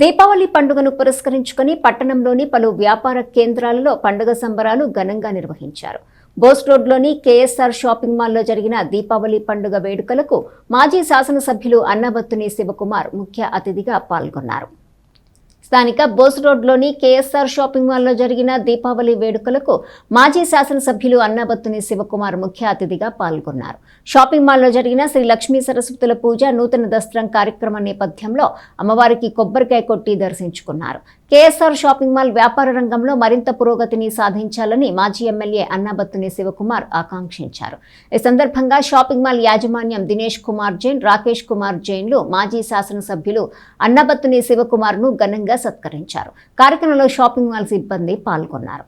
దీపావళి పండుగను పురస్కరించుకుని పట్టణంలోని పలు వ్యాపార కేంద్రాలలో పండుగ సంబరాలు ఘనంగా నిర్వహించారు. బోస్ రోడ్లోని కేఎస్ఆర్ షాపింగ్ మాల్లో జరిగిన దీపావళి పండుగ వేడుకలకు మాజీ శాసనసభ్యులు అన్నబత్తుని శివకుమార్ ముఖ్య అతిథిగా పాల్గొన్నారు. స్థానిక బోస్ రోడ్లోని కేఎస్ఆర్ షాపింగ్ మాల్లో జరిగిన దీపావళి వేడుకలకు మాజీ శాసనసభ్యులు అన్నబత్తుని శివకుమార్ ముఖ్య అతిథిగా పాల్గొన్నారు. షాపింగ్ మాల్లో జరిగిన శ్రీ లక్ష్మీ సరస్వతుల పూజ నూతన దస్త్రం కార్యక్రమం నేపథ్యంలో అమ్మవారికి కొబ్బరికాయ కొట్టి దర్శించుకున్నారు. కేఎస్ఆర్ షాపింగ్ మాల్ వ్యాపార రంగంలో మరింత పురోగతిని సాధించాలని మాజీ ఎమ్మెల్యే అన్నాబత్తుని శివకుమార్ ఆకాంక్షించారు. ఈ సందర్భంగా షాపింగ్ మాల్ యాజమాన్యం దినేష్ కుమార్ జైన్ రాకేష్ కుమార్ జైన్లు మాజీ శాసనసభ్యులు అన్నబత్తుని శివకుమార్ను ఘనంగా సత్కరించారు. కార్యక్రమంలో షాపింగ్ మాల్ సిబ్బంది పాల్గొన్నారు.